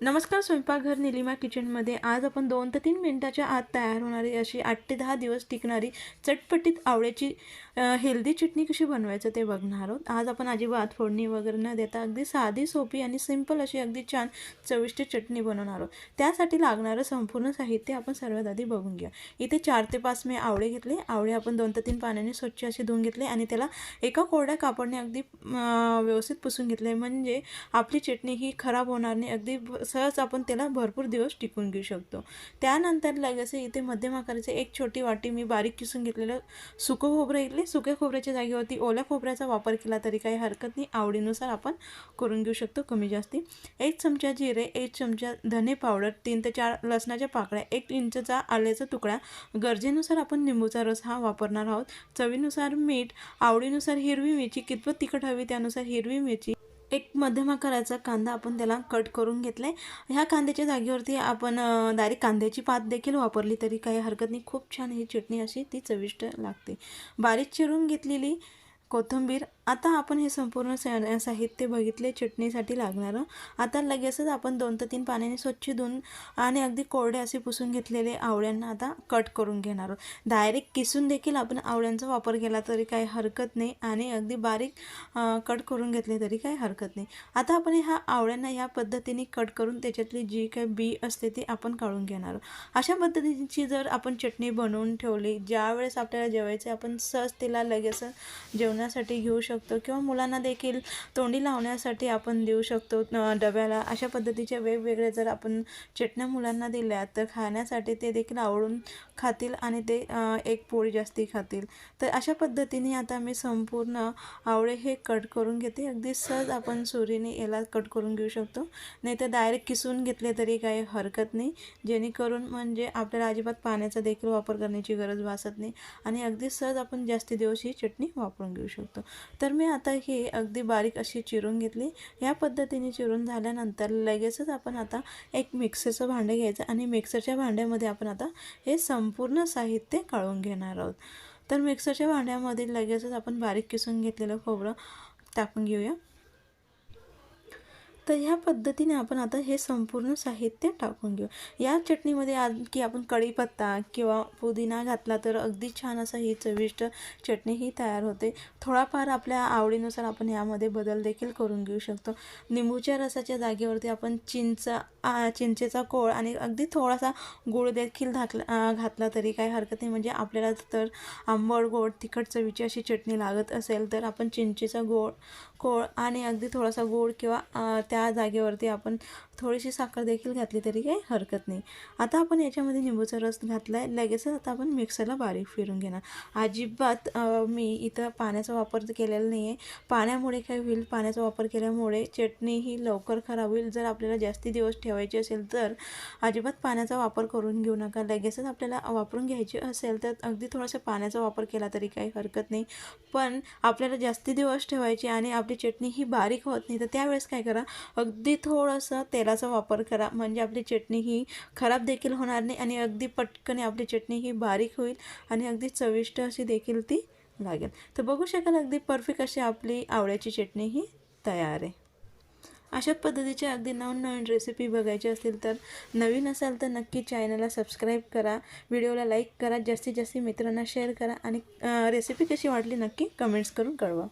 नमस्कार स्वयंपाकघर निलिमा किचनमध्ये आज आपण दोन ते तीन मिनटाच्या आत तयार होणारी अशी आठ ते दहा दिवस टिकणारी चटपटीत आवळ्याची हेल्दी चटणी कशी बनवायचं ते बघणार आहोत. आज आपण अजिबात फोडणी वगैरे न देता अगदी साधी सोपी आणि सिंपल अशी अगदी छान चविष्ट चटणी बनवणार आहोत. त्यासाठी लागणारं संपूर्ण साहित्य आपण सर्वात आधी बघून घ्या. इथे चार ते पाच मी आवळे घेतले. आवळे आपण दोन ते तीन पाण्याने स्वच्छ असे धुवून घेतले आणि त्याला एका कोरड्या कापडने अगदी व्यवस्थित पुसून घेतले. म्हणजे आपली चटणी ही खराब होणार नाही. अगदी सहज आपण त्याला भरपूर दिवस टिकून घेऊ शकतो. त्यानंतर लगेच इथे मध्यम आकाराचे एक छोटी वाटी मी बारीक किसून घेतलेलं सुकं खोबरं घेतले सुक्या खोबऱ्याच्या जागेवरती ओल्या खोबऱ्याचा वापर केला तरी काही हरकत नाही. आवडीनुसार आपण करून घेऊ शकतो कमी जास्ती. एक चमचा जिरे एक चमचा धने पावडर तीन ते चार लसणाच्या पाकळ्या एक इंचचा आल्याचा तुकडा. गरजेनुसार आपण लिंबूचा रस हा वापरणार आहोत. चवीनुसार मीठ आवडीनुसार हिरवी मिरची कितपत तिखट हवी त्यानुसार हिरवी मिरची एक मध्यम आकाराचा कांदा आपण त्याला कट करून घेतला आहे ह्या कांद्याच्या जागेवरती आपण डायरेक्ट कांद्याची पात देखील वापरली तरी काही हरकत नाही. खूप छान ही चटणी अशी ती चविष्ट लागते. बारीक चिरून घेतलेली कोथिंबीर आता आपण हे संपूर्ण साहित्य बघितले चटणीसाठी लागणारं. आता लगेचच आपण दोन ते तीन पाण्याने स्वच्छ धुवून आणि अगदी कोरडे असे पुसून घेतलेले आवळ्यांना आता कट करून घेणार आहोत. डायरेक्ट किसून देखील आपण आवळ्यांचा वापर केला तरी काही हरकत नाही आणि अगदी बारीक कट करून घेतले तरी काही हरकत नाही. आता आपण ह्या आवळ्यांना ह्या पद्धतीने कट करून त्याच्यातली जी काही बी असते ती आपण काढून घेणार आहोत. अशा पद्धतीची जर आपण चटणी बनवून ठेवली ज्यावेळेस आपल्याला जेवायचे आपण सहज तिला लगेच जेवणासाठी घेऊ शकतो. किंवा मुलांना देखील तोंडी लावण्यासाठी आपण देऊ शकतो डब्याला. अशा पद्धतीच्या वेगवेगळ्या जर आपण चटण्या मुलांना दिल्या तर खाण्यासाठी ते देखील आवडून खातील आणि ते एक पोळी जास्ती खातील. तर अशा पद्धतीने आता मी संपूर्ण आवळे हे कट करून घेते. अगदी सहज आपण सुरीने याला कट करून घेऊ शकतो. नाही तर डायरेक्ट किसून घेतले तरी काही हरकत नाही. जेणेकरून म्हणजे आपल्याला अजिबात पाण्याचा देखील वापर करण्याची गरज भासत नाही. आणि अगदी सहज आपण जास्ती दिवस ही चटणी वापरून घेऊ शकतो. तर तर मी आता ही अगदी बारीक अशी चिरून घेतली. या पद्धतीने चिरून झाल्यानंतर लगेचच आपण आता एक मिक्सरचं भांडं घ्यायचं आणि मिक्सरच्या भांड्यामध्ये आपण आता हे संपूर्ण साहित्य काढून घेणार आहोत. तर मिक्सरच्या भांड्यामध्ये लगेचच आपण बारीक किसून घेतलेलं खोबरं टाकून घेऊया. तर ह्या पद्धतीने आपण आता हे संपूर्ण साहित्य टाकून घेऊ. या चटणीमध्ये आणखी आपण कढीपत्ता किंवा पुदिना घातला तर अगदी छान असं ही चविष्ट चटणी ही तयार होते. थोडाफार आपल्या आवडीनुसार आपण यामध्ये बदल देखील करून घेऊ शकतो. निंबूच्या रसाच्या जागेवरती आपण चिंच चिंचेचा कोळ आणि अगदी थोडासा गुळ देखील घातला घातला तरी काही हरकत नाही. म्हणजे आपल्याला तर आंबट गोड तिखट चवीची अशी चटणी लागत असेल तर आपण चिंचेचा गोळ कोळ आणि अगदी थोडासा गोड किंवा त्या त्या जागेवरती आपण थोडीशी साखर देखील घातली तरी काही हरकत नाही. आता आपण याच्यामध्ये निंबूचा रस घातला आहे लगेचच आता आपण मिक्सरला बारीक फिरून घेणार. अजिबात मी इथं पाण्याचा वापर केलेला नाही आहे पाण्यामुळे काय होईल? पाण्याचा वापर केल्यामुळे चटणी ही लवकर खराब होईल. जर आपल्याला जास्ती दिवस ठेवायची असेल तर अजिबात पाण्याचा वापर करून घेऊ नका. लगेचच आपल्याला वापरून घ्यायची असेल तर अगदी थोडासा पाण्याचा वापर केला तरी काही हरकत नाही. पण आपल्याला जास्ती दिवस ठेवायची आणि आपली चटणी ही बारीक होत नाही तर त्यावेळेस काय करा? अगदी थोडंसं तेल तेलाचा वापर करा. म्हणजे आपली चटणी ही खराब देखील होणार नाही आणि अगदी पटकन आपली चटणी ही बारीक होईल आणि अगदी चविष्ट अशी देखील ती लागेल. तर बघू शकाल अगदी परफेक्ट अशी आपली आवळ्याची चटणी ही तयार आहे. अशा पद्धतीच्या अगदी नवनवीन रेसिपी बघायची असतील तर नवीन असाल तर नक्की चॅनलला सबस्क्राईब करा. व्हिडिओला लाईक करा. जास्तीत जास्त मित्रांना शेअर करा आणि रेसिपी कशी वाटली नक्की कमेंट्स करून कळवा.